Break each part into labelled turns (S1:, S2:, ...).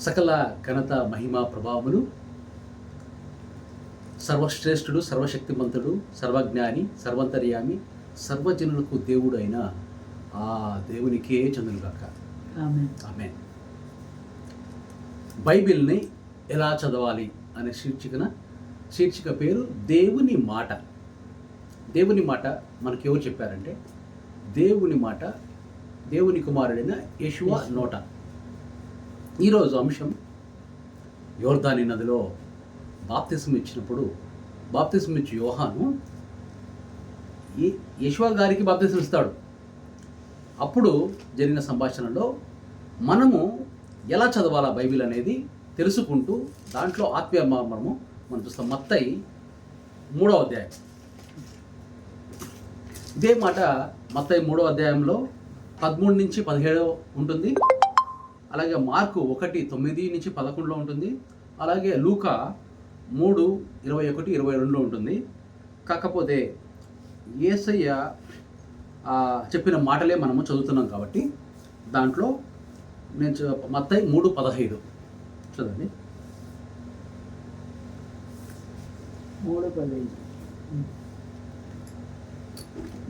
S1: సకల ఘనత మహిమ ప్రభావములు సర్వశ్రేష్ఠుడు సర్వశక్తిమంతుడు సర్వజ్ఞాని సర్వంతర్యామి సర్వజనులకు దేవుడు అయిన ఆ దేవునికే చందులుగాక
S2: ఆమె
S1: ఆమె బైబిల్ని ఎలా చదవాలి అనే శీర్షికన శీర్షిక పేరు దేవుని మాట. దేవుని మాట మనకి ఎవరు చెప్పారంటే దేవుని మాట దేవుని కుమారుడైన యశువ నోట. ఈరోజు అంశం యోర్దాని నదిలో బాప్తిసం ఇచ్చినప్పుడు బాప్తిసం ఇచ్చి యోహాను ఈ గారికి బాప్తిసం ఇస్తాడు. అప్పుడు జరిగిన సంభాషణలో మనము ఎలా చదవాలా బైబిల్ అనేది తెలుసుకుంటూ దాంట్లో ఆత్మీయ మర్మము మనం చూస్తాం. మత్తయి మూడో అధ్యాయం. ఇదే మాట మత్తయి మూడో అధ్యాయంలో పదమూడు నుంచి పదిహేడో ఉంటుంది. అలాగే మార్కు ఒకటి తొమ్మిది నుంచి పదకొండులో ఉంటుంది. అలాగే లూక మూడు ఇరవై ఒకటి ఇరవై రెండులో ఉంటుంది. కాకపోతే ఏసయ్య చెప్పిన మాటలే మనము చదువుతున్నాం కాబట్టి దాంట్లో నేను చ- మత్తయి మూడు పదహైదు. చదవండి
S2: మూడు పదహైదు.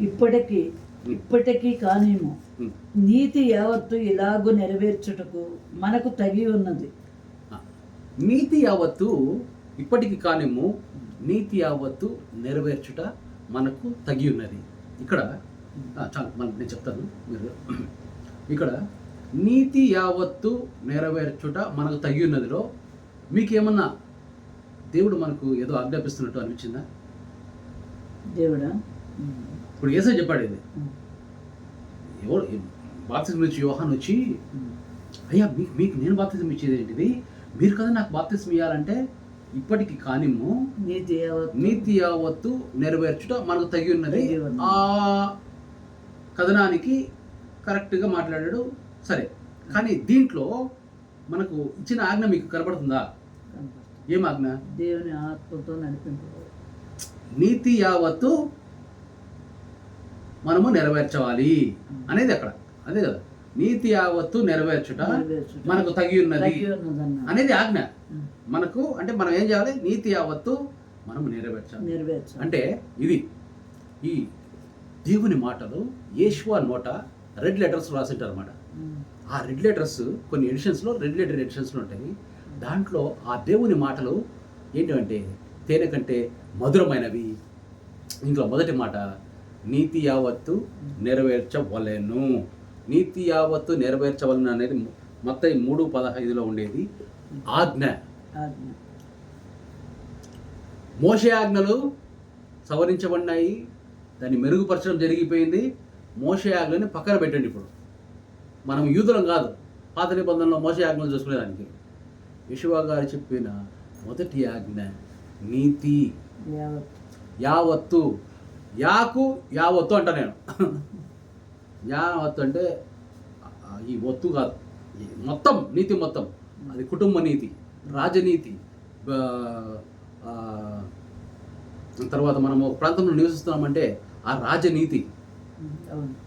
S2: ఇప్పటికీ ఇప్పటికీ కానేమో. నీతి యావత్తు ఇలాగు నెరవేర్చుటకు మనకు తగి ఉన్నది.
S1: నీతి యావత్తు ఇప్పటికి కానేమో నీతి యావత్తు నెరవేర్చుట మనకు తగి ఉన్నది. ఇక్కడ చాలు మన నేను చెప్తాను మీరు. ఇక్కడ నీతి యావత్తు నెరవేర్చుట మనకు తగి ఉన్నదిలో మీకేమన్నా దేవుడు మనకు ఏదో ఆజ్ఞాపిస్తున్నట్టు అనిపించిందా?
S2: దేవుడా?
S1: ఇప్పుడు ఏసై చెప్పాడు ఇది ఎవరు బాప్తిజం ఇచ్చి యోహాన్ వచ్చి అయ్యా మీకు మీకు నేను బాప్తిజం ఇచ్చేది ఏంటిది? మీరు కదా నాకు బాప్తిజం ఇవ్వాలంటే ఇప్పటికి కానిమ్ము
S2: నీతి
S1: నీతి యావత్తు నెరవేర్చుట మనకు తగి ఉన్నది. ఆ కథనానికి కరెక్ట్గా మాట్లాడాడు. సరే కానీ దీంట్లో మనకు ఇచ్చిన ఆజ్ఞ మీకు కనపడుతుందా
S2: కనపడుతుంది.
S1: ఏం ఆజ్ఞ?
S2: దేవుని ఆత్మతో నడిపింపు.
S1: నీతి యావత్తు మనము నెరవేర్చవాలి అనేది అక్కడ. అదే కదా. నీతి యావత్తు నెరవేర్చుట. మనకు తగి ఉన్నది అనేది ఆజ్ఞ. మనకు అంటే మనం ఏం చేయాలి? నీతి యావత్తు మనం నెరవేర్చాలి. అంటే ఇది ఈ దేవుని మాటలు యేషువా నోట రెడ్ లెటర్స్ రాసింటారు అనమాట. ఆ రెడ్ లెటర్స్ కొన్ని ఎడిషన్స్లో రెడ్ లెటర్ ఎడిషన్స్లో ఉంటాయి. దాంట్లో ఆ దేవుని మాటలు ఏంటంటే తేనె కంటే మధురమైనవి. ఇంట్లో మొదటి మాట నీతి యావత్తు నెరవేర్చవలెను. నీతి యావత్తు నెరవేర్చవలను అనేది మొత్తం మూడు పదహైదులో ఉండేది. ఆజ్ఞ. మోషే ఆజ్ఞలు సవరించబడినాయి. దాన్ని మెరుగుపరచడం జరిగిపోయింది. మోషే ఆజ్ఞని పక్కన పెట్టండి ఇప్పుడు. మనం యూదులం కాదు. పాత నిబంధనలో మోసే ఆజ్ఞలు చూసుకునేదానికి. యశువా గారు చెప్పిన మొదటి ఆజ్ఞ నీతి.
S2: యావత్తు.
S1: యాకు యావత్తు అంట నేను. యావత్తు అంటే ఆ, ఈ ఒత్తు కాదు. మొత్తం నీతి మొత్తం. అది కుటుంబ నీతి రాజనీతి తర్వాత మనము ఒక ప్రాంతంలో నివసిస్తున్నామంటే ఆ రాజనీతి.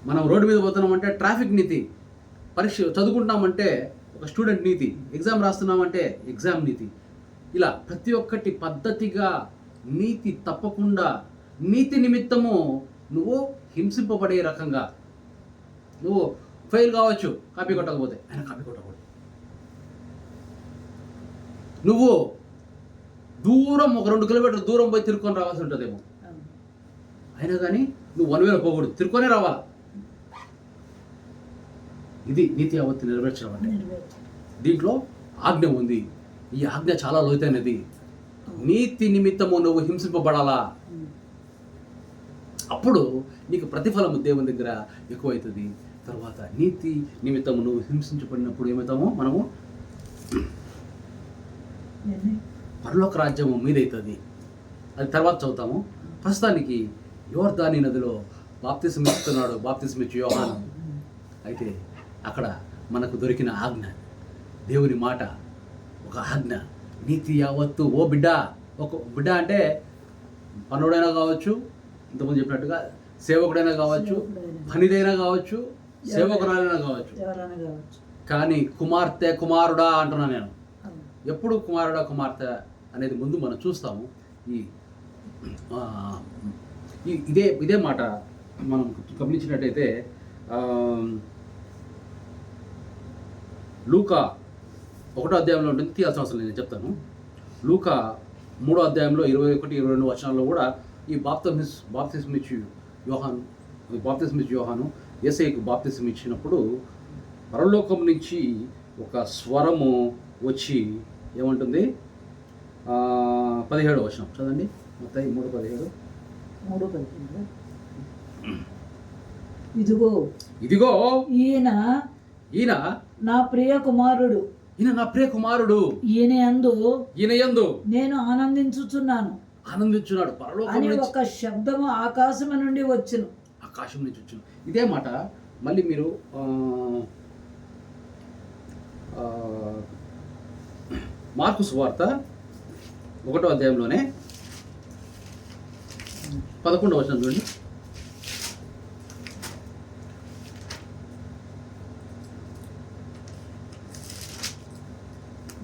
S1: మనం రోడ్డు మీద పోతున్నామంటే ట్రాఫిక్ నీతి. పరీక్ష చదువుకుంటున్నామంటే ఒక స్టూడెంట్ నీతి. ఎగ్జామ్ రాస్తున్నామంటే ఎగ్జామ్ నీతి. ఇలా ప్రతి ఒక్కటి పద్ధతిగా నీతి తప్పకుండా నీతి నిమిత్తము నువ్వు హింసింపబడే రకంగా. నువ్వు ఫెయిల్ కావచ్చు కాపీ కొట్టకపోతే. ఆయన కాపీ కొట్టకూడదు. నువ్వు దూరం ఒక రెండు కిలోమీటర్ల దూరం పోయి తిరుక్కొని రావాల్సి ఉంటుందేమో. అయినా కానీ నువ్వు వన్ వేలో పోకూడదు. తిరుక్కొనే రావాలా? ఇది నీతి యావత్తు నెరవేర్చడం అంటే. దీంట్లో ఆజ్ఞ ఉంది. ఈ ఆజ్ఞ చాలా లోతైనది. నీతి నిమిత్తము నువ్వు హింసింపబడాలా. అప్పుడు నీకు ప్రతిఫలము దేవుని దగ్గర ఎక్కువవుతుంది తర్వాత నీతి నిమిత్తము నువ్వు హింసించబడినప్పుడు ఏమవుతామో మనము పరలోక రాజ్యము మీదవుతుంది అది తర్వాత చదువుతాము. ప్రస్తుతానికి యువర్ధాని నదిలో బాప్తిసం ఇస్తున్నాడు బాప్తిసం ఇచ్చి యోహాను. అయితే అక్కడ మనకు దొరికిన ఆజ్ఞ దేవుని మాట ఒక ఆజ్ఞ నీతి యావత్తు ఓ బిడ్డ ఒక బిడ్డ అంటే పనుడైనా కావచ్చు ఇంతకుముందు చెప్పినట్టుగా సేవకుడైనా కావచ్చు. పనిదైనా కావచ్చు సేవకురాలైనా కావచ్చు. కానీ కుమార్తె కుమారుడా అంటున్నా నేను. ఎప్పుడు కుమారుడా కుమార్తె అనేది ముందు మనం చూస్తాము. ఈ ఇదే ఇదే మాట మనం గమనించినట్టయితే లూకా ఒకటో అధ్యాయంలో ఉంటుంది తీయాల్సిన అవసరం నేను చెప్తాను. లూకా మూడో అధ్యాయంలో ఇరవై ఒకటి ఇరవై రెండు వచనాల్లో కూడా ఈ బాప్తమిస్ బాప్తిస్మ్ ఇచ్చి యోహాన్ ఇచ్చి యోహాను ఏసైకు బాప్తిస్మ్ ఇచ్చినప్పుడు పరలోకం నుంచి ఒక స్వరము వచ్చి ఏమంటుంది? పదిహేడు వచనం. చదండి మొత్తం మూడు పదిహేడు.
S2: మూడు పదిహేను ఇదిగో
S1: ఇదిగో
S2: ఈయన
S1: ఈయన
S2: నా ప్రియ కుమారుడు.
S1: ఈయన నా ప్రియ కుమారుడు.
S2: ఈయన యందు
S1: ఈయన యందు
S2: నేను ఆనందించుచున్నాను.
S1: ఆనందించున్నాడు పరలోకం
S2: ఒక శబ్దము ఆకాశము నుండి వచ్చును.
S1: ఆకాశం నుంచి వచ్చిన. ఇదే మాట మళ్ళీ మీరు మార్కు సువార్త ఒకటో అధ్యాయంలోనే పదకొండవ వచనం చూడండి.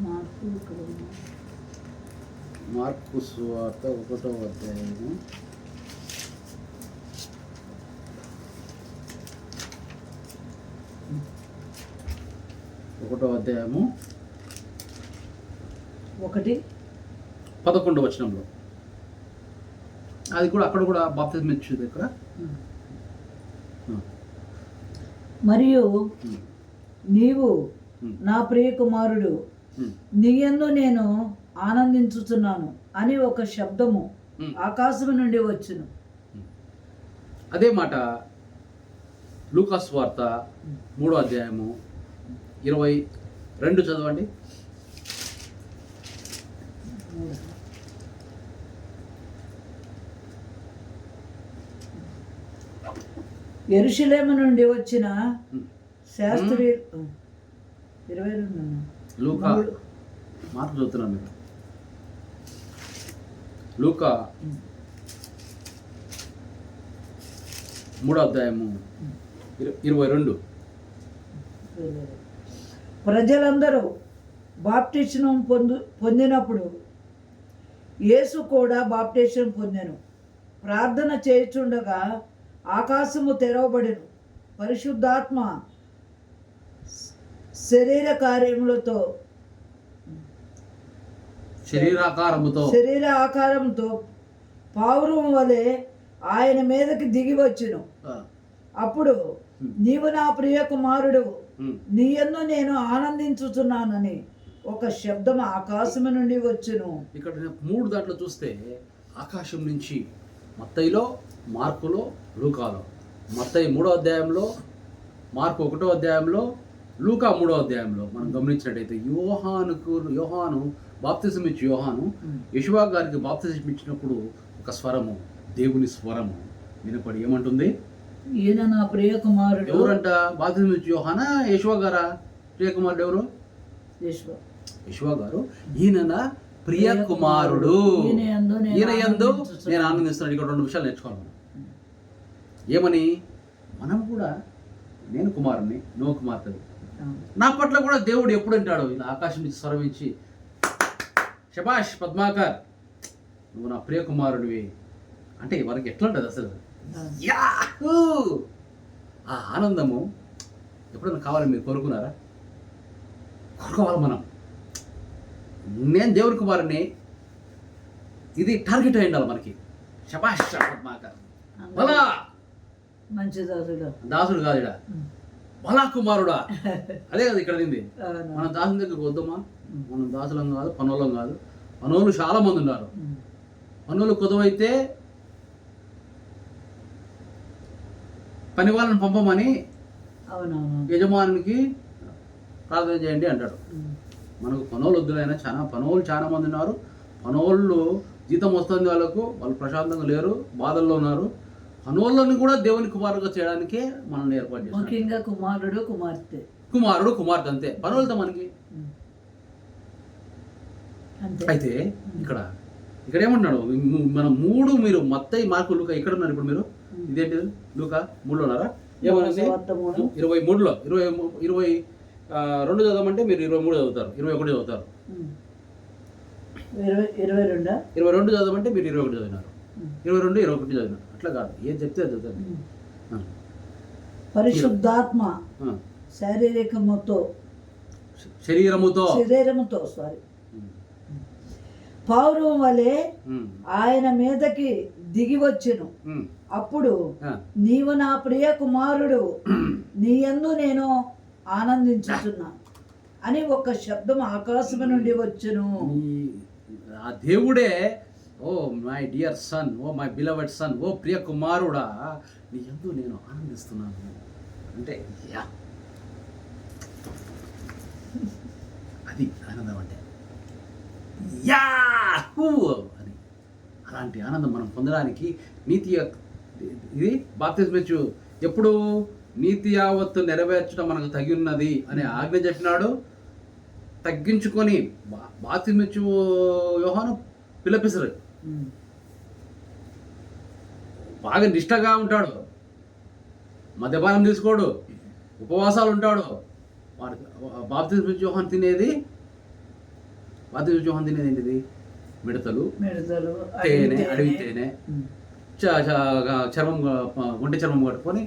S2: మార్పు.
S1: మార్కు సువార్త ఒకటో అధ్యాయము. ఒకటో అధ్యాయము.
S2: ఒకటి.
S1: పదకొండవ వచనంలో. అది కూడా అక్కడ కూడా బాప్తిజం ఇచ్చేది ఇక్కడ.
S2: మరియు నీవు నా ప్రియ కుమారుడు నీయందు నేను ఆనందించుచున్నాను అని ఒక శబ్దము
S1: ఉమ్.
S2: ఆకాశము నుండి వచ్చును
S1: అదే మాట లూకాస్ వార్త మూడో అధ్యాయము ఇరవై రెండు చదవండి
S2: ఎరుషలేము నుండి వచ్చిన. శాస్త్రి ఇరవై రెండు
S1: లూకా. మార్పు చదువుతున్నాను లూకా మూడో అధ్యాయము ఇరవై రెండు.
S2: ప్రజలందరూ బాప్టిషనం పొందు పొందినప్పుడు యేసు కూడా బాప్టిషన్ పొందాను. ప్రార్థన చేయుచుండగా ఆకాశము తెరవబడెను. పరిశుద్ధాత్మ శరీర కార్యములతో
S1: శరీరాకారముతో.
S2: శరీర ఆకారంతో పావురం వలె ఆయన మీదకి దిగి వచ్చును. అప్పుడు నీవు నా ప్రియ కుమారుడు
S1: ఉమ్,
S2: నీయందు నేను ఆనందించుచున్నానని ఒక శబ్దం ఆకాశము నుండి వచ్చును.
S1: ఇక్కడ మూడు దాంట్లో చూస్తే ఆకాశం నుంచి మత్తయిలో మార్కులో లూకాలో. మత్తయి మూడో అధ్యాయంలో మార్కు ఒకటో అధ్యాయంలో లూకా మూడో అధ్యాయంలో మనం గమనించినట్టయితే యోహానుకు యోహాను బాప్తిజం ఇచ్చి యోహాను యశువా గారికి బాప్తిజం ఇచ్చినప్పుడు ఒక స్వరము దేవుని స్వరము వినపడి ఏమంటుంది?
S2: ఈయన నా ప్రియ కుమారుడు
S1: ఎవరంట? బాప్తిజం ఇచ్చి యోహానా? యశువా గారా? ప్రియకుమారుడు ఎవరు?
S2: యేషువ.
S1: యశువా గారు. ఈయన ప్రియ కుమారుడు.
S2: ఈయన యందు నేను
S1: ఆనందిస్తున్నాను. ఇక్కడ రెండు విషయాలు నేర్చుకోవాలి. మనం ఏమని? మనం కూడా నేను కుమారుని నువ్వు కుమార్తెవి. నా పట్ల కూడా దేవుడు ఎప్పుడు అంటాడు ఇలా ఆకాశం నుంచి స్వరమించి శబాష్ పద్మాకర్ నువ్వు నా ప్రియ కుమారుడివి అంటే మనకి ఎట్లా ఉంటుంది అసలు? యాహూ! ఆ ఆనందము ఎప్పుడైనా కావాలని మీరు కోరుకున్నారా? కోరుకోవాలి మనం. నేను దేవుని కుమారుని ఇది టార్గెట్ అయి ఉండాలి మనకి. శబాష్ పద్మాకర్. బలా!
S2: మంచి దాసుడు.
S1: దాసుడు కాదు బలా కుమారుడా. అదే కదా ఇక్కడ నింది. మన దాసుని దగ్గరకు వద్దామా? మనం దాసులం కాదు పనోళ్ళం కాదు. పనోళ్ళు చాలా మంది ఉన్నారు. పనులు కుదవైతే పని వాళ్ళని పంపమని యజమానికి ప్రార్థన చేయండి అంటాడు. మనకు పనోళ్ళు వద్దులైనా చాలా పనోళ్ళు చాలా మంది ఉన్నారు. పనోళ్ళు జీతం వస్తుంది వాళ్ళకు వాళ్ళు ప్రశాంతంగా లేరు బాధల్లో ఉన్నారు. పనోళ్ళని కూడా దేవుని కుమారుగా చేయడానికే మనం ఏర్పాటు చేస్తాం
S2: ముఖ్యంగా కుమారుడు కుమార్తె.
S1: కుమారుడు కుమార్తె అంతే. పనులతో మనకి అయితే ఇక్కడ ఇక్కడ ఏమంటున్నాడు? మన మూడు మీరు మత్తయి మార్కు లూక ఇక్కడ ఉన్నారు ఇప్పుడు మీరు. ఇదేంటి లూక మూడులో ఉన్నారా? ఏమన్నది. ఇరవై మూడులో. ఇరవై ఇరవై రెండు చదవమంటే మీరు ఇరవై మూడు చదువుతారు. ఇరవై ఒకటి చదువుతారు.
S2: ఇరవై రెండా?
S1: ఇరవై రెండు చదవమంటే మీరు ఇరవై ఒకటి చదివినారు. ఇరవై రెండు ఇరవై ఒకటి చదివినారు. అట్లా కాదు. ఏం చెప్తే చదువుతారు.
S2: పరిశుద్ధాత్మ. శారీరకముతో
S1: శరీరముతో.
S2: శరీరముతో సారీ పౌరం వలె ఆయన మీదకి దిగి వచ్చెను. అప్పుడు నీవు నా ప్రియ కుమారుడు నీ యందు నేను ఆనందించుతున్నా అని ఒక శబ్దం ఆకాశము నుండి వచ్చును.
S1: ఆ దేవుడే O my dear son O my beloved son ఓ ప్రియ కుమారుడా నీ ఎందు నేను ఆనందిస్తున్నాను. అంటే యా. అది ఆనందం అంటే. యా అని. అలాంటి ఆనందం మనం పొందడానికి నీతి ఇది బాప్తిస్మిచ్చు ఎప్పుడు నీతి యావత్తు నెరవేర్చడం మనకు తగి ఉన్నది అనే ఆజ్ఞ చెప్పినాడు. తగ్గించుకొని బాప్తిస్మిచ్చు యోహాను పిలపిసరు. బాగా నిష్టగా ఉంటాడు. మద్యపానం తీసుకోడు ఉపవాసాలు ఉంటాడు. వాడు బాప్తిస్మిచ్చు యోహాన్ తినేది బాప్తిస్మిచ్చు యోహాన్ తినేది ఏంటిది మిడతలు
S2: మిడతలు
S1: తేనె
S2: అడవి తేనె.
S1: చర్మం ఒంటి చర్మం కట్టుకొని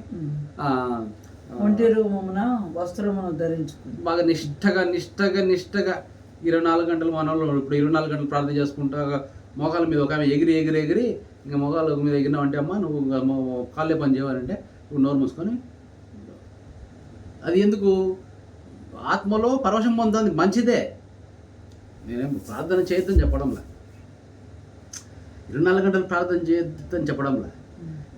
S2: ఒంటి రూమమున వస్త్రమును ధరించుకుంది.
S1: బాగా నిష్టగా నిష్టగా నిష్టగా ఇరవై నాలుగు గంటలు మన వాళ్ళు ఇప్పుడు ఇరవై నాలుగు గంటలు ప్రార్థన చేసుకుంటా మోకాల మీద ఒక ఆమె ఎగిరి ఎగిరి ఎగిరి ఇంకా మోకాల మీద ఎగిరినావు అంటే అమ్మ నువ్వు కాళ్ళే పని చేయవాలంటే నువ్వు నోరు మూసుకొని అది ఎందుకు? ఆత్మలో పరవశం పొందుతుంది మంచిదే. నేనేం ప్రార్థన చేయొద్దని చెప్పడంలా. ఇరవై నాలుగు గంటలు ప్రార్థన చేయొద్దని చెప్పడంలా.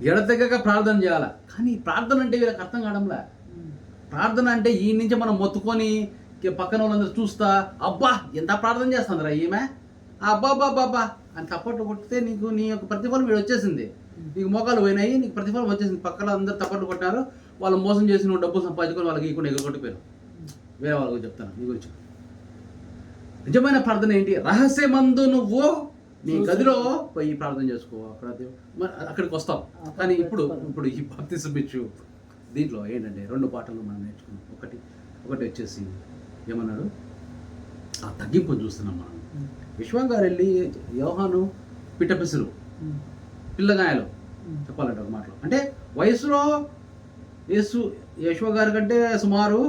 S1: ఎడతెగక ప్రార్థన చేయాలా? కానీ ప్రార్థన అంటే వీళ్ళకి అర్థం కావడంలా. ప్రార్థన అంటే ఈ నుంచి మనం మొత్తుకొని పక్కన వాళ్ళందరూ చూస్తా అబ్బా ఎంత ప్రార్థన చేస్తుందిరా ఈమె? అబ్బా అబ్బా అని తప్పట్లు కొడితే నీకు నీ యొక్క ప్రతిఫలం వీడు వచ్చేసింది. నీకు మోకాలు పోయినాయి నీకు ప్రతిఫలం వచ్చేసింది. పక్కన అందరు తప్పట్లు కొట్టారు. వాళ్ళు మోసం చేసి నువ్వు డబ్బులు సంపాదించుకొని వాళ్ళకి ఇవ్వకుండా ఎగగొట్టిపోయారు వేరే వాళ్ళకి చెప్తాను నీ గురించి. నిజమైన ప్రార్థన ఏంటి? రహస్యమందు నువ్వు నీ గదిలో పోయి ప్రార్థన చేసుకో. అక్కడ అక్కడికి వస్తాం. కానీ ఇప్పుడు ఇప్పుడు ఈ భక్తి సుబిచ్చు దీంట్లో ఏంటంటే రెండు పాటలు మనం నేర్చుకున్నాం. ఒకటి ఒకటి వచ్చేసి ఏమన్నాడు? ఆ తగ్గింపు చూస్తున్నాం మనం. విశ్వం గారు వెళ్ళి యోహాను పిట్టపిసురు. పిల్లగాయలు. చెప్పాలంటే ఒక మాటలో. అంటే వయసులో యేసు యశ్వ గారి కంటే సుమారు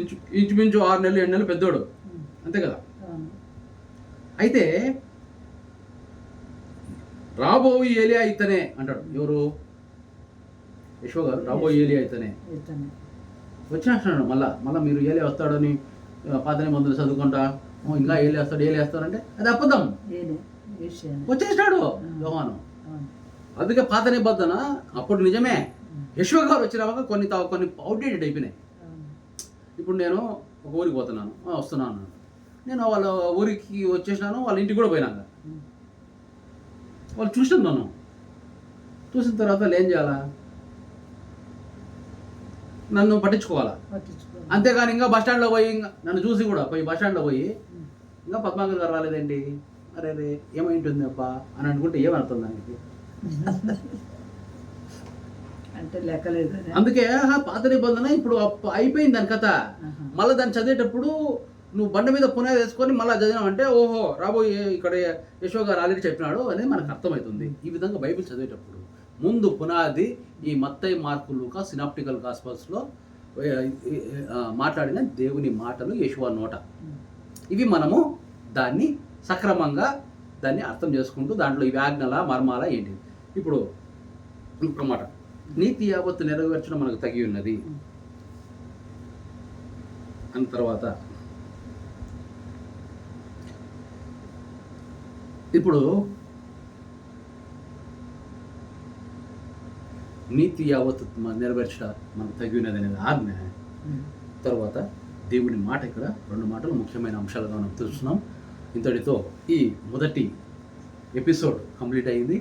S1: ఇంచు ఇంచుమించు ఆరు నెలలు ఏడు నెలలు పెద్దోడు. అంతే కదా. అయితే రాబోయి ఏలియా ఇతనే అంటాడు ఎవరు యశ్వ గారు రాబోయి ఏలియా ఇతనే
S2: ఇతనే.
S1: వచ్చేస్తున్నాడు మళ్ళా మళ్ళీ మీరు ఏలే వస్తాడని పాతనే మందులు చదువుకుంటా ఇంకా ఏలే వస్తాడు ఏలే వస్తాడంటే అది అబద్ధం
S2: ఈశానే.
S1: వచ్చేసినాడు యోహాను. అందుకే పాత నిబంధన అప్పుడు నిజమే. యశ్వ గారు వచ్చినాక కొన్ని కొన్ని అవుట్డేటెడ్ అయిపోయినాయి. ఇప్పుడు నేను ఒక ఊరికి పోతున్నాను వస్తున్నాను నేను వాళ్ళ ఊరికి వచ్చేసినాను వాళ్ళ ఇంటికి కూడా పోయినాక. వాళ్ళు చూసినాను నన్ను. చూసిన తర్వాత ఏం చేయాలా? నన్ను పట్టించుకోవాలా?
S2: పట్టించుకో.
S1: అంతేగాని ఇంకా బస్ స్టాండ్లో పోయి ఇంకా నన్ను చూసి కూడా పోయి బస్ స్టాండ్లో పోయి. ఇంకా పద్మాకర్ గారు రాలేదేంటి? అరే రే ఏమై ఉంటుంది అబ్బా అని అనుకుంటే ఏమర్థం దానికి?
S2: అంటే లెక్కలేదు
S1: అందుకే పాత నిబంధన ఇప్పుడు అప్ప- అయిపోయింది దాని కథ. మళ్ళీ దాన్ని చదివేటప్పుడు నువ్వు బండ మీద పునాది వేసుకొని మళ్ళీ చదివినావంటే ఓహో రాబోయే ఇక్కడ యశో గారు ఆల్రెడీ చెప్పినాడు అనేది మనకు అర్థమవుతుంది. ఈ విధంగా బైబిల్ చదివేటప్పుడు ముందు పునాది ఈ మత్తయి మార్కులుగా సినాప్టికల్ గాస్పల్స్లో మాట్లాడిన దేవుని మాటలు యశువా నోట. ఇవి మనము దాన్ని సక్రమంగా దాన్ని అర్థం చేసుకుంటూ దాంట్లో ఈ వ్యాజ్ఞల మర్మాల ఏంటి? ఇప్పుడు ఇంకొక మాట. నీతి యావత్తు నెరవేర్చడం మనకు తగి ఉన్నది అన్న తర్వాత ఇప్పుడు నీతి యావత్తు మ- నెరవేర్చడం మనకు తగి ఉన్నది అనేది ఆజ్ఞ తర్వాత దేవుని మాట ఇక్కడ రెండు మాటలు ముఖ్యమైన అంశాలుగా మనం తెలుస్తున్నాం. ఇంతటితో ఈ మొదటి ఎపిసోడ్ కంప్లీట్ అయింది.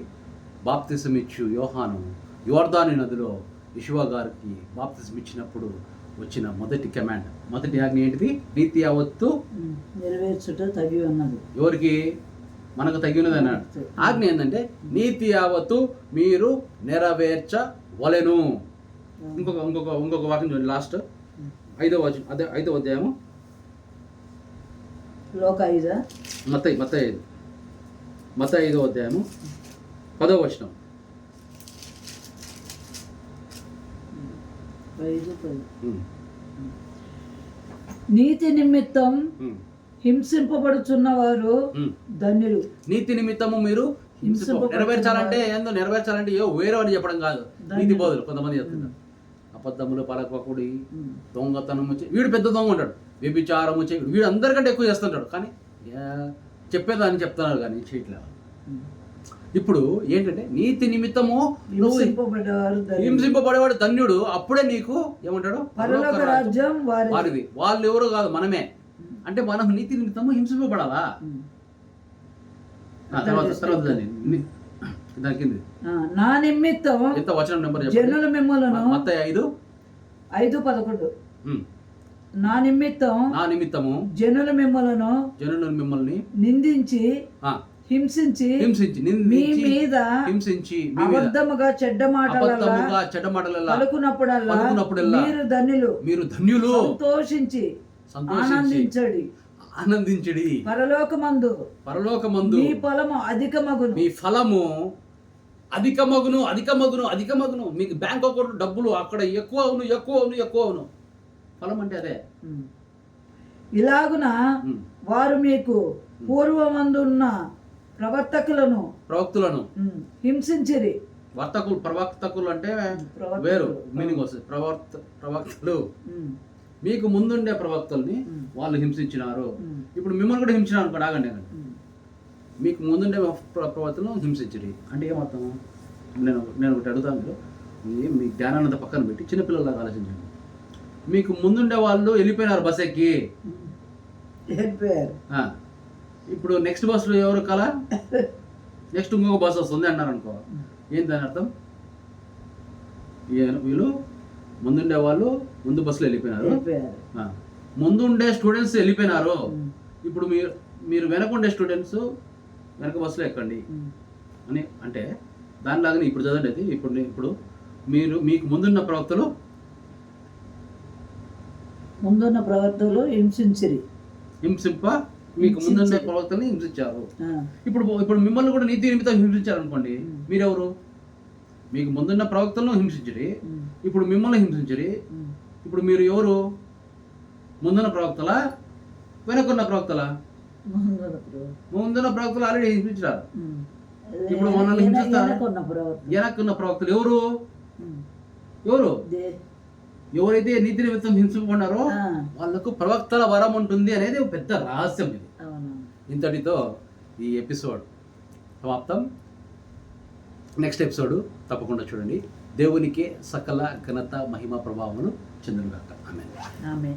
S1: బాప్తిసం ఇచ్చు యోహాను. యోర్దాని నదిలో యశువా గారికి బాప్తిసం ఇచ్చినప్పుడు వచ్చిన మొదటి కమాండ్. మొదటి ఆజ్ఞ ఏంటిది? నీతి యావత్తు
S2: నెరవేర్చుట తగి ఉన్నది
S1: ఎవరికి? మనకు తగినది అన్నాడు. ఆజ్ఞ ఏంటంటే నీతి యావత్తు మీరు నెరవేర్చవలెను ఇంకొక ఇంకొక ఇంకొక వాక్యం చూడండి లాస్ట్ ఐదవ వచనం అదే ఐదవ అధ్యాయము.
S2: లోక ఐదా?
S1: మత్తయి మత్తయి ఐదు. మత్తయి ఐదవ అధ్యాయము. పదవ వచనం.
S2: ఐదు నీతి నిమిత్తం
S1: ఉమ్,
S2: హింసింపబడుచున్న వారు
S1: ఉమ్.
S2: ధన్యులు.
S1: నీతి నిమిత్తము మీరు నెరవేర్చాలంటే ఏందో నెరవేర్చాలంటే ఏ వేరే అని చెప్పడం కాదు. నీతి బోధులు కొంతమంది చెప్తున్నారు. అబద్ధములు పలకకుడి దొంగతనము వీడు పెద్ద దొంగ ఉంటాడు. వ్యభిచారము చే వీడు అందరికంటే ఎక్కువ చేస్తుంటాడు. కానీ చెప్పేదాన్ని చెప్తున్నారు కానీ చేయట్లేదు ఇప్పుడు ఏంటంటే నీతి నిమిత్తము హింసింపబడేవాడు ధన్యుడు. అప్పుడే నీకు ఏమంటాడు?
S2: పరలోక రాజ్యం వారి
S1: వారిది. వాళ్ళు ఎవరు కాదు మనమే. అంటే మనం నీతి నిమిత్తము హింసింపబడాలా? ఆ, తర్వాత తర్వాత దాన్ని. ని-
S2: నిమిత్తం
S1: ఎంత వచనం నెంబర్ చెప్పండి.
S2: జనుల మిమ్మలను
S1: మొత్తం ఐదు?
S2: ఐదు పదకొండు. నా నిమిత్తం
S1: నా నిమిత్తము
S2: జనుల మిమ్మలను
S1: జనులు మిమ్మల్ని
S2: నిందించి హింసించి
S1: హింసించి
S2: మీ మీద
S1: హింసించి
S2: అబద్ధముగా చెడ్డ మాటల
S1: అబద్ధముగా చెడ్డ మాటలల్లా
S2: పలుకున్నప్పుడల్లా
S1: పలుకున్నప్పుడల్లా
S2: మీరు ధన్యులు
S1: మీరు ధన్యులు.
S2: సంతోషించి ఆనందించడి.
S1: ఆనందించడి.
S2: పరలోకమందు.
S1: పరలోకమందు
S2: మీ పొలము అధికమగును.
S1: మీ ఫలము అధిక మగును అధిక మగును అధిక మగును మీకు బ్యాంక్ అకౌంట్ డబ్బులు అక్కడ ఎక్కువ అవును ఎక్కువ అవును ఎక్కువ అవును ఫలం అంటే అదే.
S2: ఇలాగున. వారు మీకు పూర్వమందున్న ప్రవర్తకులను
S1: ప్రవక్తులను
S2: హింసించిరి.
S1: వర్తకులు ప్రవక్తకులు అంటే
S2: ప్రవర్తకులు.
S1: వేరు. మీనింగ్ వస్తుంది. ప్రవర్త ప్రవక్తలు. మీకు ముందుండే ప్రవక్తల్ని. వాళ్ళు హింసించినారు. ఇప్పుడు మిమ్మల్ని కూడా హింసినారు అనుకోండి ఆగండి. మీకు ముందుండే ప్ర- ప్రవక్తలను హింసించరి. అంటే ఏమర్థం? నేను నేను ఒకటి అడుగుతాను మీరు. మీ ధ్యానానంద పక్కన పెట్టి చిన్నపిల్లలాగా ఆలోచించండి. మీకు ముందుండే వాళ్ళు వెళ్ళిపోయినారు బస్ ఎక్కి. ఇప్పుడు నెక్స్ట్ బస్సులో ఎవరు కల నెక్స్ట్ ఇంకొక బస్ వస్తుంది అన్నారు అనుకో. ఏంటి దాని అర్థం? వీళ్ళు ముందుండే వాళ్ళు ముందు బస్సులో వెళ్ళిపోయినారు? ఆ, ముందుండే స్టూడెంట్స్ వెళ్ళిపోయినారు. ఇప్పుడు మీరు మీరు వెనకుండే స్టూడెంట్స్ వెనక బస్సులో ఎక్కండి. అని అంటే దానిలాగానే ఇప్పుడు చదవండి అది ఇప్పుడు ఇప్పుడు మీరు మీకు ముందున్న ప్రవక్తలు?
S2: ముందున్న ప్రవర్తకులు హింసించిరి
S1: హింసింప మీకు ముందున్న. ప్రవక్తల్ని హింసించారు ఇప్పుడు ఇప్పుడు మిమ్మల్ని కూడా నీతి నిమిత్తం హింసించారు అనుకోండి మీరెవరు? మీకు ముందున్న ప్రవక్తలను హింసించరి ఇప్పుడు మిమ్మల్ని హింసించరి. ఇప్పుడు మీరు ఎవరు? ముందున్న ప్రవక్తలా? వెనకున్న ప్రవక్తలా?
S2: ముందున్న
S1: ప్రవక్తలు ఆల్రెడీ హింసించారు. ఇప్పుడు మనల్ని హింసిస్తారు. వెనక్కున్న ప్రవక్తలు. ఎవరు. ఎవరు? ఎవరైతే నీతి నిమిత్తం హింసించుకున్నారో
S2: ఆ,
S1: వాళ్ళకు ప్రవక్తల వరం ఉంటుంది అనేది పెద్ద రహస్యం ఇది. ఇంతటితో ఈ ఎపిసోడ్ సమాప్తం. నెక్స్ట్ ఎపిసోడ్ తప్పకుండా చూడండి. దేవునికే సకల ఘనత మహిమ ప్రభావములు. చెందునుగాక ఆమె
S2: ఆమె